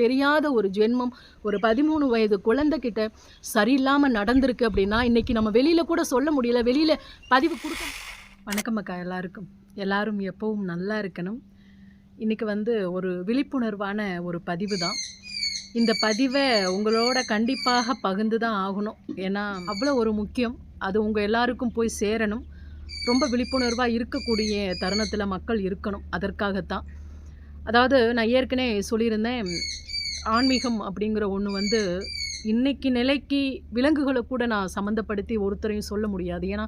தெரியாத ஒரு ஜென்மம் ஒரு பதிமூணு வயது குழந்தைகிட்ட சரியில்லாமல் நடந்திருக்கு அப்படின்னா இன்றைக்கி நம்ம வெளியில் கூட சொல்ல முடியல. வெளியில் பதிவு கொடுக்க வணக்கம் அக்கா எல்லாருக்கும். எல்லாரும் எப்பவும் நல்லா இருக்கணும். இன்றைக்கி வந்து ஒரு விழிப்புணர்வான ஒரு பதிவு தான் இந்த பதிவை உங்களோட கண்டிப்பாக பகிர்ந்து தான் ஆகணும். ஏன்னா அவ்வளோ ஒரு முக்கியம். அது உங்கள் எல்லாருக்கும் போய் சேரணும். ரொம்ப விழிப்புணர்வாக இருக்கக்கூடிய தருணத்தில் மக்கள் இருக்கணும். அதற்காகத்தான். அதாவது நான் ஏற்கனவே சொல்லியிருந்தேன் ஆன்மீகம் அப்படிங்கிற ஒன்று வந்து இன்னைக்கு நிலைக்கு விலங்குகளை கூட நான் சம்மந்தப்படுத்தி ஒருத்தரையும் சொல்ல முடியாது. ஏன்னா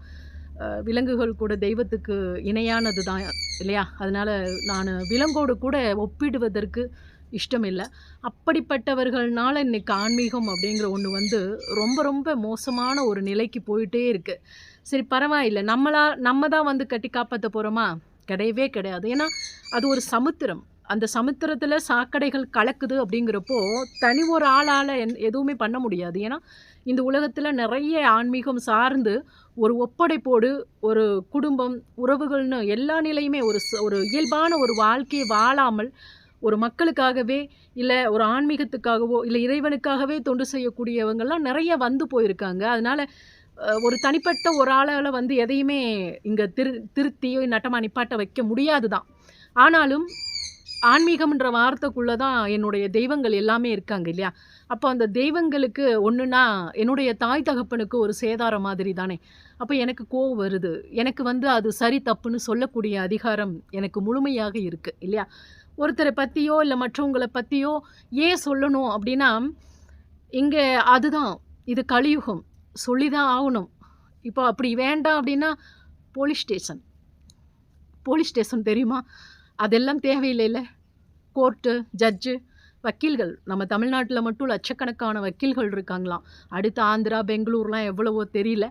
விலங்குகள் கூட தெய்வத்துக்கு இணையானது தான் இல்லையா? அதனால் நான் விலங்கோடு கூட ஒப்பிடுவதற்கு இஷ்டம் இல்லை அப்படிப்பட்டவர்கள்னால இன்றைக்கி ஆன்மீகம் அப்படிங்கிற ஒன்று வந்து ரொம்ப ரொம்ப மோசமான ஒரு நிலைக்கு போயிட்டே இருக்குது சரி பரவாயில்லை. நம்மளா நம்ம தான் வந்து கட்டி காப்பாற்ற போகிறோமா கிடையவே கிடையாது. ஏன்னா அது ஒரு சமுத்திரம். அந்த சமுத்திரத்தில் சாக்கடைகள் கலக்குது அப்படிங்கிறப்போ தனி ஒரு ஆளால் என் எதுவுமே பண்ண முடியாது. ஏன்னா இந்த உலகத்தில் நிறைய ஆன்மீகம் சார்ந்து ஒரு ஒப்படைப்போடு ஒரு குடும்பம் உறவுகள்னு எல்லா நிலையுமே ஒரு ஒரு இயல்பான ஒரு வாழ்க்கையை வாழாமல் ஒரு மக்களுக்காகவே இல்லை ஒரு ஆன்மீகத்துக்காகவோ இல்லை இறைவனுக்காகவே தொண்டு செய்யக்கூடியவங்கெல்லாம் நிறைய வந்து போயிருக்காங்க. அதனால் ஒரு தனிப்பட்ட ஒரு ஆளால் வந்து எதையுமே இங்கே திரு திருத்தியோ நட்டமாக நிப்பாட்ட வைக்க முடியாது தான் ஆனாலும் ஆன்மீகம்ன்ற வார்த்தைக்குள்ளே தான் என்னுடைய தெய்வங்கள் எல்லாமே இருக்காங்க இல்லையா? அப்போ அந்த தெய்வங்களுக்கு ஒன்றுனா என்னுடைய தாய் தகப்பனுக்கு ஒரு சேதாரம் மாதிரி தானே அப்போ எனக்கு கோவம் வருது. எனக்கு வந்து அது சரி தப்புன்னு சொல்லக்கூடிய அதிகாரம் எனக்கு முழுமையாக இருக்குது இல்லையா? ஒருத்தரை பற்றியோ இல்லை மற்றவங்களை பற்றியோ ஏன் சொல்லணும் அப்படின்னா இங்கே அதுதான். இது கலியுகம். சொல்லி தான் ஆகணும். இப்போ அப்படி வேண்டாம் அப்படின்னா போலீஸ் ஸ்டேஷன் போலீஸ் ஸ்டேஷன் தெரியுமா? அதெல்லாம் தேவையில்லைல்ல. கோர்ட்டு ஜட்ஜு வக்கீல்கள். நம்ம தமிழ்நாட்டில் மட்டும் லட்சக்கணக்கான வக்கீல்கள் இருக்காங்களாம். அடுத்து ஆந்திரா பெங்களூர்லாம் எவ்வளவோ தெரியல.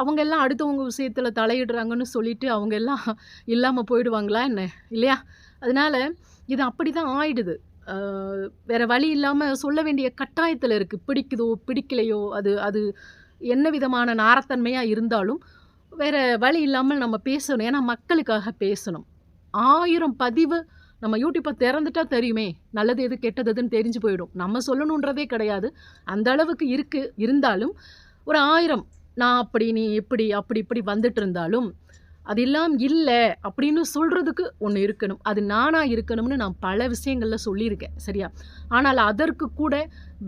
அவங்க எல்லாம் அடுத்தவங்க விஷயத்தில் தலையிடுறாங்கன்னு சொல்லிட்டு அவங்க எல்லாம் இல்லாமல் போயிடுவாங்களா என்ன? இல்லையா? அதனால் இது அப்படி தான் ஆயிடுது வேறு வழி இல்லாமல் சொல்ல வேண்டிய கட்டாயத்தில் இருக்குது பிடிக்குதோ பிடிக்கலையோ அது அது என்ன விதமான நாரத்தன்மையாக இருந்தாலும் வேறு வழி இல்லாமல் நம்ம பேசணும். ஏன்னா மக்களுக்காக பேசணும். ஆயிரம் பதிவு நம்ம யூடியூப்பை திறந்துட்டா தெரியுமே நல்லது எது கெட்டது எதுன்னு தெரிஞ்சு போயிடும். நம்ம சொல்லணுன்றதே கிடையாது. அந்த அளவுக்கு இருக்கு. இருந்தாலும் ஒரு ஆயிரம் நான் அப்படி நீ இப்படி அப்படி இப்படி வந்துட்டு இருந்தாலும் அது எல்லாம் இல்லை அப்படின்னு சொல்கிறதுக்கு ஒன்று இருக்கணும். அது நானாக இருக்கணும்னு நான் பல விஷயங்களில் சொல்லியிருக்கேன். சரியா? ஆனால் அதற்கு கூட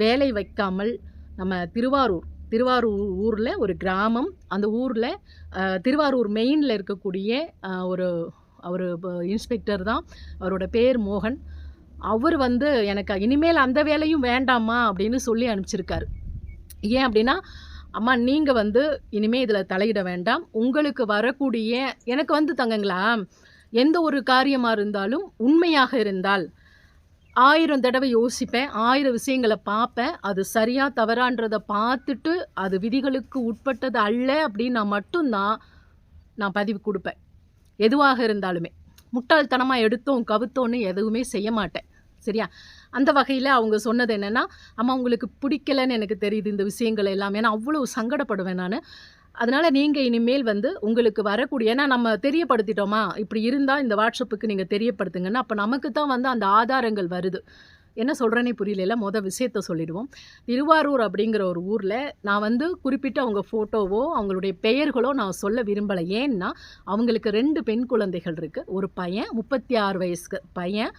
வேலை வைக்காமல் நம்ம திருவாரூர் திருவாரூர் ஊரில் ஒரு கிராமம் அந்த ஊரில் திருவாரூர் மெயினில் இருக்கக்கூடிய ஒரு அவர் இன்ஸ்பெக்டர் தான். அவரோட பேர் மோகன். அவர் வந்து எனக்கு இனிமேல் அந்த வேலையும் வேண்டாமா அப்படின்னு சொல்லி அனுப்பிச்சிருக்காரு. ஏன் அப்படின்னா அம்மா நீங்கள் வந்து இனிமேல் இதில் தலையிட வேண்டாம். உங்களுக்கு வரக்கூடிய எனக்கு வந்து தங்கங்களா எந்த ஒரு காரியமாக இருந்தாலும் உண்மையாக இருந்தால் ஆயிரம் தடவை யோசிப்பேன் ஆயிரம் விஷயங்களை பார்ப்பேன். அது சரியாக தவறான்றதை பார்த்துட்டு அது விதிகளுக்கு உட்பட்டது அல்ல அப்படின்னு நான் மட்டும்தான் நான் பதிவு கொடுப்பேன். எதுவாக இருந்தாலுமே. முட்டாள்தனமாக எடுத்தோம் கவுத்தோன்னு எதுவுமே செய்ய மாட்டேன். சரியா? அந்த வகையில் அவங்க சொன்னது என்னென்னா அம்மா உங்களுக்கு பிடிக்கலன்னு எனக்கு தெரியுது இந்த விஷயங்கள் எல்லாம். ஏன்னா அவ்வளோ சங்கடப்படுவேன் நான். அதனால் நீங்கள் இனிமேல் வந்து உங்களுக்கு வரக்கூடிய ஏன்னா நம்ம தெரியப்படுத்திட்டோமா? இப்படி இருந்தால் இந்த வாட்ஸ்அப்புக்கு நீங்கள் தெரியப்படுத்துங்கன்னா அப்போ நமக்கு தான் வந்து அந்த ஆதாரங்கள் வருது. என்ன சொல்கிறேனே புரியல மொதல் விஷயத்த சொல்லிடுவோம். திருவாரூர் அப்படிங்கிற ஒரு ஊரில் நான் வந்து குறிப்பிட்ட அவங்க ஃபோட்டோவோ அவங்களுடைய பெயர்களோ நான் சொல்ல விரும்பலை. ஏன்னா அவங்களுக்கு ரெண்டு பெண் குழந்தைகள் இருக்குது ஒரு பையன் முப்பத்தி ஆறு வயசுக்கு பையன்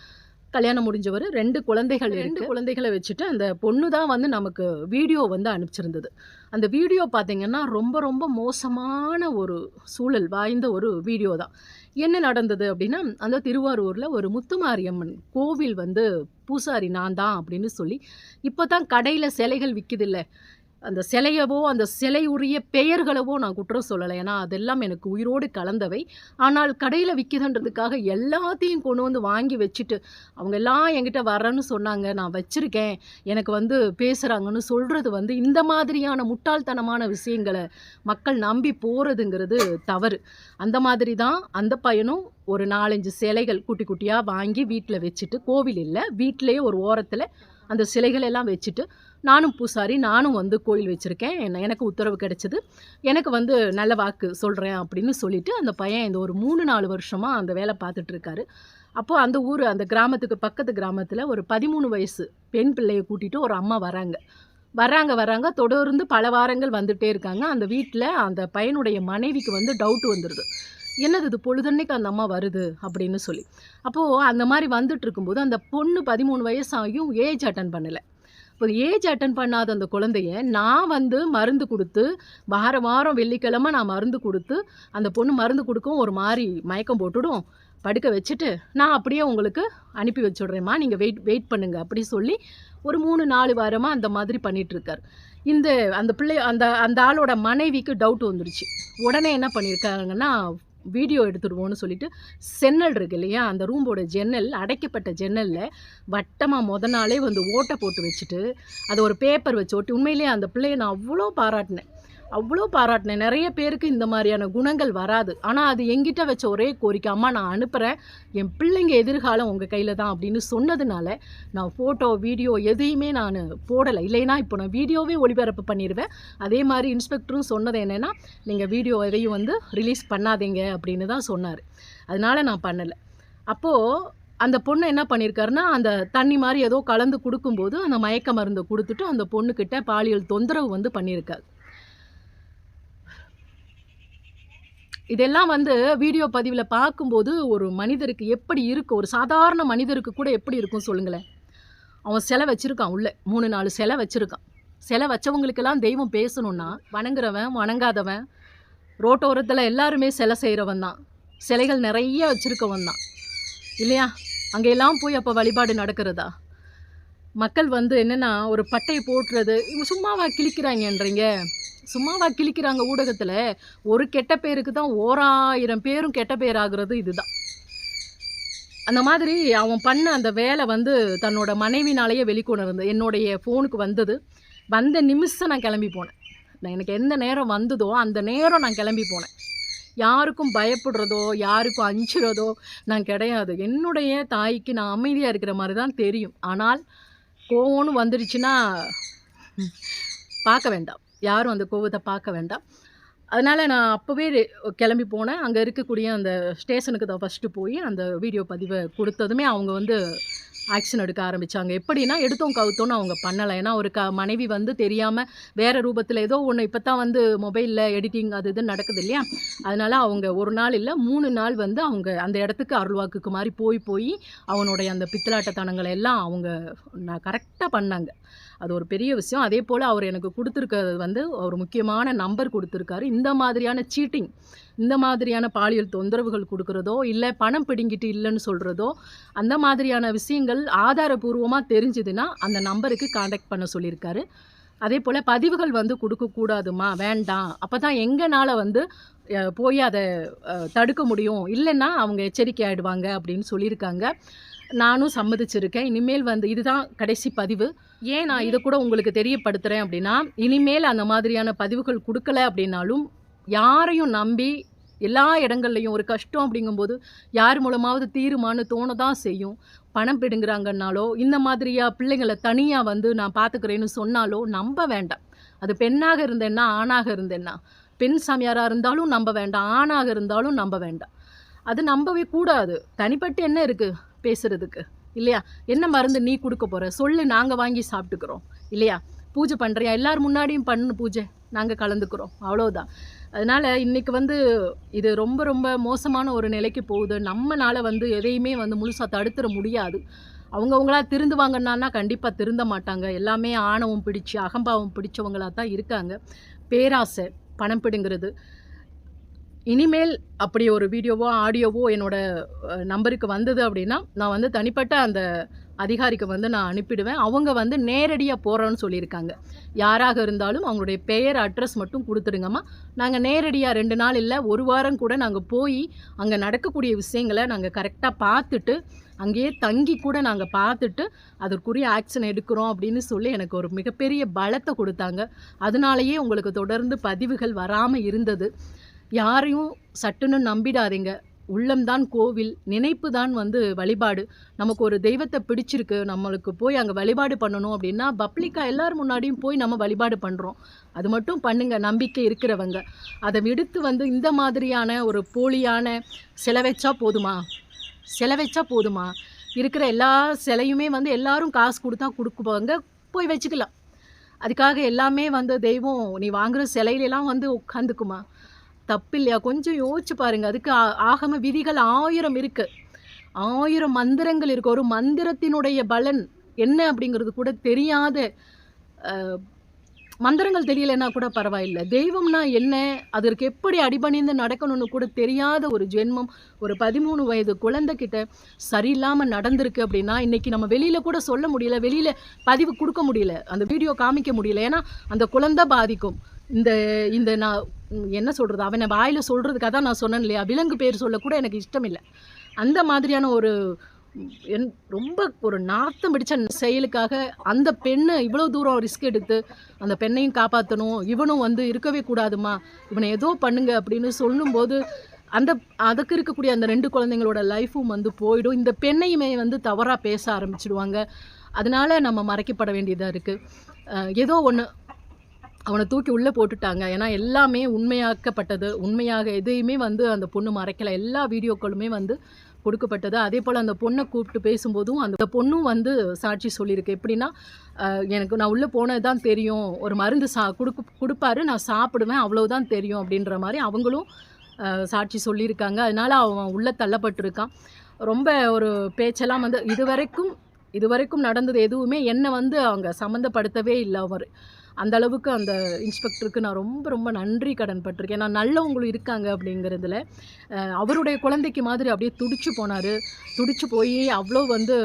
கல்யாணம் முடிஞ்சவர் ரெண்டு குழந்தைகள் ரெண்டு குழந்தைகளை வச்சுட்டு அந்த பொண்ணு தான் வந்து நமக்கு வீடியோ வந்து அனுப்பிச்சிருந்தது. அந்த வீடியோ பார்த்தீங்கன்னா ரொம்ப ரொம்ப மோசமான ஒரு சூழல் வாய்ந்த ஒரு வீடியோ தான். என்ன நடந்தது அப்படின்னா அந்த திருவாரூரில் ஒரு முத்துமாரியம்மன் கோவில் வந்து பூசாரி நான் தான் அப்படின்னு சொல்லி இப்போ தான் கடையில் சிலைகள் விற்கிதில்ல அந்த சிலையவோ அந்த சிலை உரிய பெயர்களவோ நான் குற்றம் சொல்லலை. ஏன்னா அதெல்லாம் எனக்கு உயிரோடு கலந்தவை. ஆனால் கடையில் விற்கிதுன்றதுக்காக எல்லாத்தையும் கொண்டு வந்து வாங்கி வச்சுட்டு அவங்க எல்லாம் என்கிட்ட வரேன்னு சொன்னாங்க. நான் வச்சுருக்கேன். எனக்கு வந்து பேசுகிறாங்கன்னு சொல்கிறது வந்து இந்த மாதிரியான முட்டாள்தனமான விஷயங்களை மக்கள் நம்பி போகிறதுங்கிறது தவறு. அந்த மாதிரி தான் அந்த பையனும் ஒரு நாலஞ்சு சிலைகள் குட்டி குட்டியாக வாங்கி வீட்டில் வச்சுட்டு கோவில் இல்லை வீட்டிலேயே ஒரு ஓரத்தில் அந்த சிலைகள் எல்லாம் வச்சுட்டு நானும் பூசாரி நானும் வந்து கோயில் வச்சுருக்கேன். என்ன- எனக்கு உத்தரவு கிடச்சிது. எனக்கு வந்து நல்ல வாக்கு சொல்கிறேன் அப்படின்னு சொல்லிவிட்டு அந்த பையன் இந்த ஒரு மூணு நாலு வருஷமாக அந்த வேலை பார்த்துட்ருக்காரு அப்போது அந்த ஊர் அந்த கிராமத்துக்கு பக்கத்து கிராமத்தில் ஒரு பதிமூணு வயசு பெண் பிள்ளையை கூட்டிகிட்டு ஒரு அம்மா வராங்க. வராங்க வராங்க. தொடர்ந்து பல வாரங்கள் வந்துகிட்டே இருக்காங்க. அந்த வீட்டில் அந்த பையனுடைய மனைவிக்கு வந்து டவுட் வந்துடுது என்னது இது? பொழுதன்னைக்கு அந்த அம்மா வருது அப்படின்னு சொல்லி. அப்போது அந்த மாதிரி வந்துட்டு இருக்கும்போது அந்த பொண்ணு பதிமூணு வயசாகியும் ஏஜ் அட்டன் பண்ணலை. இப்போ ஏஜ் அட்டன் பண்ணாத அந்த குழந்தைய நான் வந்து மருந்து கொடுத்து வார வாரம் வெள்ளிக்கிழமை நான் மருந்து கொடுத்து அந்த பொண்ணு மருந்து கொடுக்கும் ஒரு மாதிரி மயக்கம் போட்டுடும். படுக்க வச்சுட்டு நான் அப்படியே உங்களுக்கு அனுப்பி வச்சுடுறேம்மா. நீங்கள் வெயிட் வெயிட் பண்ணுங்க அப்படி சொல்லி ஒரு மூணு நாலு வாரமாக அந்த மாதிரி பண்ணிகிட்ருக்கார் இந்த அந்த பிள்ளை அந்த அந்த ஆளோட மனைவிக்கு டவுட் வந்துருச்சு. உடனே என்ன பண்ணியிருக்காங்கன்னா வீடியோ எடுத்துடுவோன்னு சொல்லிட்டு சென்னல் இருக்கு இல்லையா அந்த ரூமோட ஜன்னல் அடைக்கப்பட்ட ஜன்னலில் வட்டமாக முத நாளே வந்து ஓட்டை போட்டு வச்சுட்டு அதை ஒரு பேப்பர் வச்சு ஒட்டி உண்மையிலேயே அந்த பிள்ளையை நான் அவ்வளோ பாராட்டினேன். அவ்வளோ பாராட்டினேன். நிறைய பேருக்கு இந்த மாதிரியான குணங்கள் வராது. ஆனால் அது எங்கிட்ட வச்ச ஒரே கோரிக்கை அம்மா நான் அனுப்புகிறேன் என் பிள்ளைங்க எதிர்காலம் உங்கள் கையில் தான் அப்படின்னு சொன்னதுனால நான் ஃபோட்டோ வீடியோ எதையுமே நான் போடலை. இல்லைன்னா இப்போ நான் வீடியோவே ஒளிபரப்பு பண்ணிடுவேன் அதே மாதிரி இன்ஸ்பெக்டரும் சொன்னது என்னென்னா நீங்கள் வீடியோ எதையும் வந்து ரிலீஸ் பண்ணாதீங்க அப்படின்னு தான் சொன்னார். அதனால நான் பண்ணலை. அப்போது அந்த பொண்ணு என்ன பண்ணியிருக்காருன்னா அந்த தண்ணி மாதிரி ஏதோ கலந்து கொடுக்கும்போது அந்த மயக்க மருந்தை கொடுத்துட்டு அந்த பொண்ணுக்கிட்ட பாலியல் தொந்தரவு வந்து பண்ணியிருக்காரு இதெல்லாம் வந்து வீடியோ பதிவில் பார்க்கும்போது ஒரு மனிதருக்கு எப்படி இருக்கும் ஒரு சாதாரண மனிதருக்கு கூட எப்படி இருக்கும் சொல்லுங்களேன். அவன் சிலை வச்சுருக்கான் உள்ளே. மூணு நாலு சிலை வச்சுருக்கான். சிலை வச்சவங்களுக்கெல்லாம் தெய்வம் பேசணுன்னா வணங்குறவன் வணங்காதவன் ரோட்டோரத்தில் எல்லாருமே சிலை செய்கிறவன் தான். சிலைகள் நிறைய வச்சுருக்கவன் தான். இல்லையா? அங்கெல்லாம் போய் அப்போ வழிபாடு நடக்கிறதா? மக்கள் வந்து என்னென்னா ஒரு பட்டையை போட்டுறது இவங்க சும்மாவா கிழிக்கிறாங்கன்றீங்க. சும்மாவா கிழிக்கிறாங்க ஊடகத்தில். ஒரு கெட்ட பேருக்கு தான் ஓராயிரம் பேரும் கெட்ட பேர் ஆகுறது இதுதான். அந்த மாதிரி அவன் பண்ண அந்த வேலை வந்து தன்னோட மனைவினாலேயே வெளிக்கொணர்ந்து என்னுடைய ஃபோனுக்கு வந்தது. வந்த நிமிஷம் நான் கிளம்பி போனேன். நான் எனக்கு எந்த நேரம் வந்ததோ அந்த நேரம் நான் கிளம்பி போனேன். யாருக்கும் பயப்படுறதோ யாருக்கும் அஞ்சுறதோ நான் கிடையாது. என்னுடைய தாய்க்கு நான் அமைதியாக இருக்கிற மாதிரி தான் தெரியும். ஆனால் கோவம்னு வந்துருச்சுன்னா பார்க்க வேண்டாம். யாரும் அந்த கோவத்தை பார்க்க வேண்டாம். அதனால் நான் அப்போவே கிளம்பி போனேன். அங்கே இருக்கக்கூடிய அந்த ஸ்டேஷனுக்கு தான் ஃபஸ்ட்டு போய் அந்த வீடியோ பதிவை கொடுத்ததுமே அவங்க வந்து ஆக்ஷன் எடுக்க ஆரம்பித்தாங்க எப்படின்னா எடுத்தோம் கவுத்தோன்னு அவங்க பண்ணலை. ஏன்னா ஒரு க மனைவி வந்து தெரியாமல் வேறு ரூபத்தில் ஏதோ ஒன்று இப்போ தான் வந்து மொபைலில் எடிட்டிங் அது இது நடக்குது இல்லையா? அதனால் அவங்க ஒரு நாள் இல்லை மூணு நாள் வந்து அவங்க அந்த இடத்துக்கு அருள்வாக்குக்கு மாதிரி போய் போய் அவனுடைய அந்த பித்தலாட்டத்தனங்களை எல்லாம் அவங்க நான் கரெக்டாக பண்ணாங்க. அது ஒரு பெரிய விஷயம். அதே போல் அவர் எனக்கு கொடுத்துருக்கிறது வந்து ஒரு முக்கியமான நம்பர் கொடுத்துருக்காரு. இந்த மாதிரியான சீட்டிங் இந்த மாதிரியான பாலியல் தொந்தரவுகள் கொடுக்குறதோ இல்லை பணம் பிடுங்கிட்டு இல்லைன்னு சொல்கிறதோ அந்த மாதிரியான விஷயங்கள் ஆதாரபூர்வமாக தெரிஞ்சுதுன்னா அந்த நம்பருக்கு காண்டாக்ட் பண்ண சொல்லியிருக்காரு. அதே போல் பதிவுகள் வந்து கொடுக்கக்கூடாதுமா வேண்டாம். அப்போ தான் எங்கனால் வந்து போய் அதை தடுக்க முடியும். இல்லைன்னா அவங்க எச்சரிக்கை ஆகிடுவாங்க அப்படின்னு சொல்லியிருக்காங்க. நானும் சம்மதிச்சிருக்கேன். இனிமேல் வந்து இதுதான் கடைசி பதிவு. ஏன் நான் இதை கூட உங்களுக்கு தெரியப்படுத்துகிறேன் அப்படின்னா இனிமேல் அந்த மாதிரியான பதிவுகள் கொடுக்கல அப்படின்னாலும் யாரையும் நம்பி எல்லா இடங்கள்லையும் ஒரு கஷ்டம் அப்படிங்கும்போது யார் மூலமாவது தீருமான்னு தோண தான் செய்யும். பணம் பிடுங்குறாங்கன்னாலோ இந்த மாதிரியா பிள்ளைங்களை தனியாக வந்து நான் பார்த்துக்கிறேன்னு சொன்னாலோ நம்ப வேண்டாம். அது பெண்ணாக இருந்தேன்னா ஆணாக இருந்தேன்னா. பெண் சாமியாராக இருந்தாலும் நம்ப வேண்டாம் ஆணாக இருந்தாலும் நம்ப வேண்டாம். அது நம்பவே கூடாது. தனிப்பட்டு என்ன இருக்குது பேசுறதுக்கு. இல்லையா? என்ன மருந்து நீ கொடுக்க போகிற சொல்லு நாங்கள் வாங்கி சாப்பிட்டுக்கிறோம். இல்லையா? பூஜை பண்ணுறியா எல்லார் முன்னாடியும் பண்ணு பூஜை. நாங்கள் கலந்துக்கிறோம். அவ்வளோதான் அதனால் இன்றைக்கி வந்து இது ரொம்ப ரொம்ப மோசமான ஒரு நிலைக்கு போகுது. நம்மனால வந்து எதையுமே வந்து முழுசாக தடுத்துட முடியாது. அவங்கவுங்களா திருந்துவாங்கன்னா கண்டிப்பாக திருந்த மாட்டாங்க. எல்லாமே ஆணவம் பிடிச்சு அகம்பாவம் பிடிச்சவங்களா தான் இருக்காங்க. பேராசை பணம் பிடுங்கிறது இனிமேல் அப்படி ஒரு வீடியோவோ ஆடியோவோ என்னோடய நம்பருக்கு வந்தது அப்படின்னா நான் வந்து தனிப்பட்ட அந்த அதிகாரிக்கு வந்து நான் அனுப்பிடுவேன். அவங்க வந்து நேரடியாக போகிறோன்னு சொல்லியிருக்காங்க. யாராக இருந்தாலும் அவங்களுடைய பெயர் அட்ரஸ் மட்டும் கொடுத்துடுங்கம்மா. நாங்கள் நேரடியாக ரெண்டு நாள் இல்லை ஒரு வாரம் கூட நாங்கள் போய் அங்கே நடக்கக்கூடிய விஷயங்களை நாங்கள் கரெக்டாக பார்த்துட்டு அங்கேயே தங்கி கூட நாங்கள் பார்த்துட்டு அதற்குரிய ஆக்ஷன் எடுக்கிறோம் அப்படின்னு சொல்லி எனக்கு ஒரு மிகப்பெரிய பலத்தை கொடுத்தாங்க. அதனாலேயே உங்களுக்கு தொடர்ந்து பதிவுகள் வராமல் இருந்தது. யாரையும் சட்டுன்னு நம்பிடாதீங்க. உள்ளம்தான் கோவில் நினைப்பு தான் வந்து வழிபாடு. நமக்கு ஒரு தெய்வத்தை பிடிச்சிருக்கு நம்மளுக்கு போய் அங்கே வழிபாடு பண்ணணும் அப்படின்னா பப்ளிக்காக எல்லார் முன்னாடியும் போய் நம்ம வழிபாடு பண்ணுறோம் அது மட்டும் பண்ணுங்க நம்பிக்கை இருக்கிறவங்க. அதை விடுத்து வந்து இந்த மாதிரியான ஒரு போலியான சிலை வச்சா போதுமா? சிலை வச்சா போதுமா? இருக்கிற எல்லா சிலையுமே வந்து எல்லாரும் காசு கொடுத்தா கொடுக்குவாங்க போய் வச்சுக்கலாம். அதுக்காக எல்லாமே வந்து தெய்வம் நீ வாங்குகிற சிலையிலலாம் வந்து உட்காந்துக்குமா? தப்பு இல்லையா கொஞ்சம் யோசிச்சு பாருங்க. அதுக்கு ஆ- ஆகம விதிகள் ஆயிரம் இருக்கு. ஆயிரம் மந்திரங்கள் இருக்கு. ஒரு மந்திரத்தினுடைய பலன் என்ன அப்படிங்கிறது கூட தெரியாத மந்திரங்கள் தெரியலைன்னா கூட பரவாயில்லை. தெய்வம்னா என்ன? அதற்கு எப்படி அடிபணிந்து நடக்கணும்னு கூட தெரியாத ஒரு ஜென்மம் ஒரு பதிமூணு வயது குழந்தைகிட்ட சரியில்லாமல் நடந்திருக்கு அப்படின்னா இன்னைக்கு நம்ம வெளியில் கூட சொல்ல முடியல. வெளியில் பதிவு கொடுக்க முடியல. அந்த வீடியோ காமிக்க முடியல. ஏன்னா அந்த குழந்தை பாதிக்கும். இந்த இந்த நான் என்ன சொல்கிறது அவனை வாயில் சொல்கிறதுக்காக தான் நான் சொன்னேன் இல்லையா? விலங்கு பேர் சொல்லக்கூட எனக்கு இஷ்டம் இல்லை அந்த மாதிரியான ஒரு என் ரொம்ப ஒரு நாத்தம் பிடிச்ச செயலுக்காக அந்த பெண்ணை இவ்வளோ தூரம் ரிஸ்க் எடுத்து அந்த பெண்ணையும் காப்பாற்றணும் இவனும் வந்து இருக்கவே கூடாதுமா இவனை ஏதோ பண்ணுங்க அப்படின்னு சொல்லும்போது அந்த அதுக்கு இருக்கக்கூடிய அந்த ரெண்டு குழந்தைங்களோட லைஃப்பும் வந்து போயிடும். இந்த பெண்ணையுமே வந்து தவறாக பேச ஆரம்பிச்சிடுவாங்க. அதனால நம்ம மறைக்கப்பட வேண்டியதாக இருக்குது ஏதோ ஒன்று அவனை தூக்கி உள்ளே போட்டுட்டாங்க. ஏன்னா எல்லாமே உண்மையாக்கப்பட்டது. உண்மையாக எதையுமே வந்து அந்த பொண்ணு மறைக்கல. எல்லா வீடியோக்களுமே வந்து கொடுக்கப்பட்டது. அதே போல் அந்த பொண்ணை கூப்பிட்டு பேசும்போதும் அந்த பொண்ணும் வந்து சாட்சி சொல்லியிருக்கு. எப்படின்னா எனக்கு நான் உள்ளே போனது தான் தெரியும். ஒரு மருந்து சா கொடுக்கு கொடுப்பாரு. நான் சாப்பிடுவேன். அவ்வளவுதான் தெரியும் அப்படின்ற மாதிரி அவங்களும் சாட்சி சொல்லியிருக்காங்க. அதனால அவன் உள்ளே தள்ளப்பட்டிருக்கான். ரொம்ப ஒரு பேச்செல்லாம் வந்து இதுவரைக்கும் இதுவரைக்கும் நடந்தது எதுவுமே என்னை வந்து அவங்க சம்மந்தப்படுத்தவே இல்லை அவர். அந்த அளவுக்கு அந்த இன்ஸ்பெக்டருக்கு நான் ரொம்ப ரொம்ப நன்றி கடன் பட்டிருக்கேன். நான் நல்லவங்களும் இருக்காங்க அப்படிங்கிறதுல அவருடைய குழந்தைக்கு மாதிரி அப்படியே துடிச்சு போனார். துடிச்சு போய் அவ்வளோ வந்து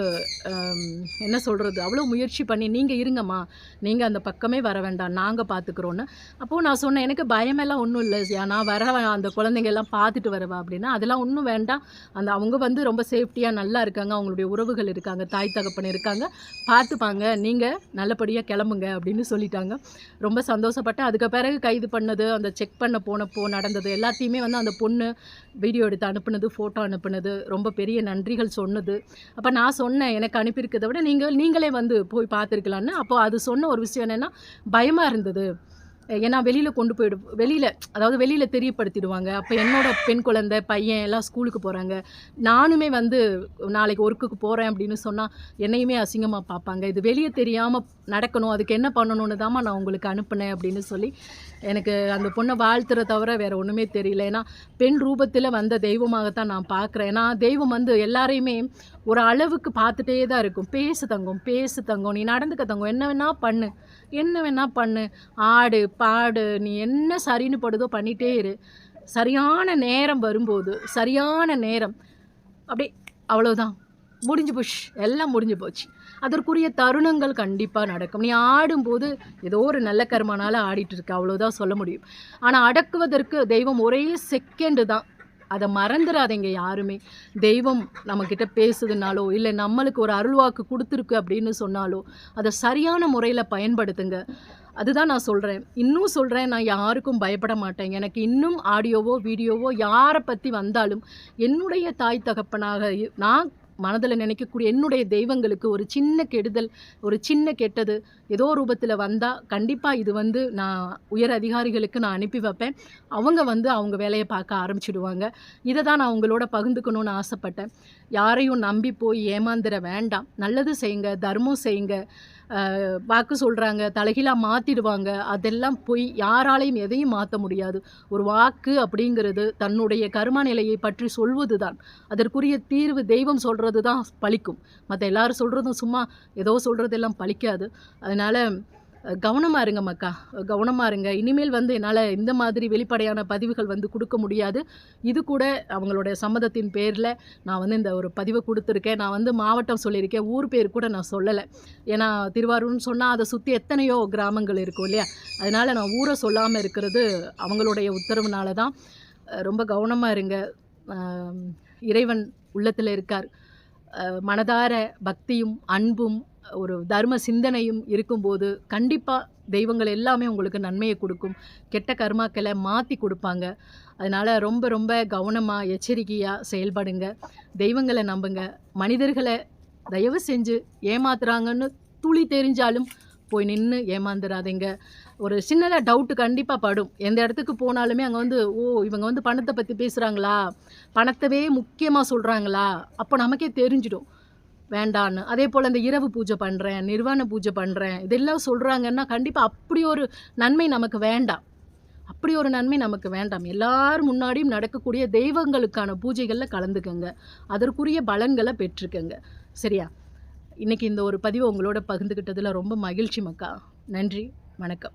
என்ன சொல்கிறது அவ்வளோ முயற்சி பண்ணி நீங்கள் இருங்கம்மா நீங்கள் அந்த பக்கமே வர வேண்டாம் நாங்கள் பார்த்துக்குறோன்னு அப்போது நான் சொன்னேன் எனக்கு பயமெல்லாம் ஒன்றும் இல்லை சியா நான் வர அந்த குழந்தைங்க எல்லாம் பார்த்துட்டு வரவா? அப்படின்னா அதெல்லாம் ஒன்றும் வேண்டாம். அந்த அவங்க வந்து ரொம்ப சேஃப்டியாக நல்லா இருக்காங்க அவங்களுடைய உறவுகள் இருக்காங்க தாய் தகப்பன் இருக்காங்க. பார்த்துப்பாங்க நீங்கள் நல்லபடியாக கிளம்புங்க அப்படின்னு சொல்லிட்டாங்க. ரொம்ப சந்தோஷப்பட்டேன் அதுக்கு பிறகு கைது பண்ணது அந்த செக் பண்ண போனப்போ நடந்தது எல்லாத்தையுமே வந்து அந்த பொண்ணு வீடியோ எடுத்து அனுப்புனது ஃபோட்டோ அனுப்புனது ரொம்ப பெரிய நன்றிகள் சொன்னது. அப்போ நான் சொன்னேன் எனக்கு அனுப்பியிருக்கிறத விட நீங்கள் நீங்களே வந்து போய் பார்த்துருக்கலான்னு அப்போ அது சொன்ன ஒரு விஷயம் என்னென்னா பயமாக இருந்தது. ஏன்னா வெளியில் கொண்டு போயிடு வெளியில் அதாவது வெளியில் தெரியப்படுத்திடுவாங்க. அப்போ என்னோடய பெண் குழந்தை பையன் எல்லாம் ஸ்கூலுக்கு போகிறாங்க நானுமே வந்து நாளைக்கு ஒர்க்குக்கு போகிறேன் அப்படின்னு சொன்னால் என்னையுமே அசிங்கமாக பார்ப்பாங்க. இது வெளியே தெரியாமல் நடக்கணும் அதுக்கு என்ன பண்ணணும்னு தாம்மா நான் உங்களுக்கு அனுப்புனேன் அப்படின்னு சொல்லி எனக்கு அந்த பொண்ணை வாழ்த்துற தவிர வேறு ஒன்றுமே தெரியல. ஏன்னா பெண் ரூபத்தில் வந்த தெய்வமாகத்தான் நான் பார்க்குறேன். ஏன்னா தெய்வம் வந்து எல்லாரையுமே ஒரு அளவுக்கு பார்த்துட்டே தான் இருக்கும். பேசு தங்கம் பேசு தங்கம் நீ நடந்துக்க தங்கம் என்ன வேணால் பண்ணு என்ன வேணால் பண்ணு ஆடு பாடு நீ என்ன சரின்னு படுதோ பண்ணிகிட்டே இரு. சரியான நேரம் வரும்போது சரியான நேரம் அப்படி அவ்வளோதான் முடிஞ்சு போச்சு. எல்லாம் முடிஞ்சு போச்சு. அதற்குரிய தருணங்கள் கண்டிப்பாக நடக்கும். நீ ஆடும்போது ஏதோ ஒரு நல்ல கர்மனால ஆடிட்டு இருக்க. அவ்வளோதான் சொல்ல முடியும். ஆனால் அடக்குவதற்கு தெய்வம் ஒரே செகண்டு தான். அதை மறந்துடாதீங்க யாருமே. தெய்வம் நம்மக்கிட்ட பேசுதுனாலோ இல்லை நம்மளுக்கு ஒரு அருள்வாக்கு கொடுத்துருக்கு அப்படின்னு சொன்னாலோ அதை சரியான முறையில் பயன்படுத்துங்க. அதுதான் நான் சொல்கிறேன் இன்னும் சொல்கிறேன் நான் யாருக்கும் பயப்பட மாட்டேன். எனக்கு இன்னும் ஆடியோவோ வீடியோவோ யாரை பற்றி வந்தாலும் என்னுடைய தாய் தகப்பனாக நான் மனதில் நினைக்கக்கூடிய என்னுடைய தெய்வங்களுக்கு ஒரு சின்ன கெடுதல் ஒரு சின்ன கெட்டது ஏதோ ரூபத்தில் வந்தால் கண்டிப்பாக இது வந்து நான் உயர் அதிகாரிகளுக்கு நான் அனுப்பி வைப்பேன். அவங்க வந்து அவங்க வேலையை பார்க்க ஆரம்பிச்சிடுவாங்க. இதை தான் நான் உங்களோட பகிர்ந்துக்கணும்னு ஆசைப்பட்டேன். யாரையும் நம்பி போய் ஏமாந்துட வேண்டாம். நல்லது செய்யுங்க தர்மம் செய்யுங்க. வாக்கு சொல்கிறாங்க தலைகீழாக மாற்றிடுவாங்க அதெல்லாம் போய் யாராலையும் எதையும் மாற்ற முடியாது. ஒரு வாக்கு அப்படிங்கிறது தன்னுடைய கர்ம நிலையை பற்றி சொல்வது தான் அதற்குரிய தீர்வு தெய்வம் சொல்கிறது தான் பலிக்கும் மற்ற எல்லாரும் சொல்கிறதும் சும்மா ஏதோ சொல்கிறதெல்லாம் பலிக்காது அதனால் கவனமாக இருங்க மக்கா. கவனமாக இருங்க. இனிமேல் வந்து என்னால் இந்த மாதிரி வெளிப்படையான பதிவுகள் வந்து கொடுக்க முடியாது. இது கூட அவங்களுடைய சம்மதத்தின் பேரில் நான் வந்து இந்த ஒரு பதிவை கொடுத்துருக்கேன். நான் வந்து மாவட்டம் சொல்லியிருக்கேன். ஊர் பேர் கூட நான் சொல்லலை. ஏன்னா திருவாரூர்னு சொன்னால் அதை சுற்றி எத்தனையோ கிராமங்கள் இருக்கும் இல்லையா? அதனால் நான் ஊரை சொல்லாமல் இருக்கிறது அவங்களுடைய உத்தரவுனால தான். ரொம்ப கவனமாக இருங்க. இறைவன் உள்ளத்தில் இருக்கார். மனதார பக்தியும் அன்பும் ஒரு தர்ம சிந்தனையும் இருக்கும்போது கண்டிப்பாக தெய்வங்கள் எல்லாமே உங்களுக்கு நன்மையை கொடுக்கும். கெட்ட கர்மாக்களை மாற்றி கொடுப்பாங்க. அதனால் ரொம்ப ரொம்ப கவனமாக எச்சரிக்கையாக செயல்படுங்க. தெய்வங்களை நம்புங்க. மனிதர்களை தயவு செஞ்சு ஏமாத்துறாங்கன்னு துளி தெரிஞ்சாலும் போய் நின்று ஏமாந்துடாதீங்க ஒரு சின்னதாக டவுட்டு கண்டிப்பாக படும். எந்த இடத்துக்கு போனாலுமே அங்கே வந்து ஓ இவங்க வந்து பணத்தை பற்றி பேசுகிறாங்களா பணத்தவே முக்கியமாக சொல்கிறாங்களா அப்போ நமக்கே தெரிஞ்சிடும். வேண்டான்னு. அதே போல் இந்த இரவு பூஜை பண்ணுறேன் நிர்வாண பூஜை பண்ணுறேன் இதெல்லாம் சொல்கிறாங்கன்னா கண்டிப்பாக அப்படி ஒரு நன்மை நமக்கு வேண்டாம். அப்படி ஒரு நன்மை நமக்கு வேண்டாம். எல்லார் முன்னாடியும் நடக்கக்கூடிய தெய்வங்களுக்கான பூஜைகளில் கலந்துக்கங்க. அதற்குரிய பலன்களை பெற்றுக்கங்க. சரியா? இன்னைக்கு இந்த ஒரு பதிவை உங்களோட பகிர்ந்துக்கிட்டதில் ரொம்ப மகிழ்ச்சி மக்கா. நன்றி வணக்கம்.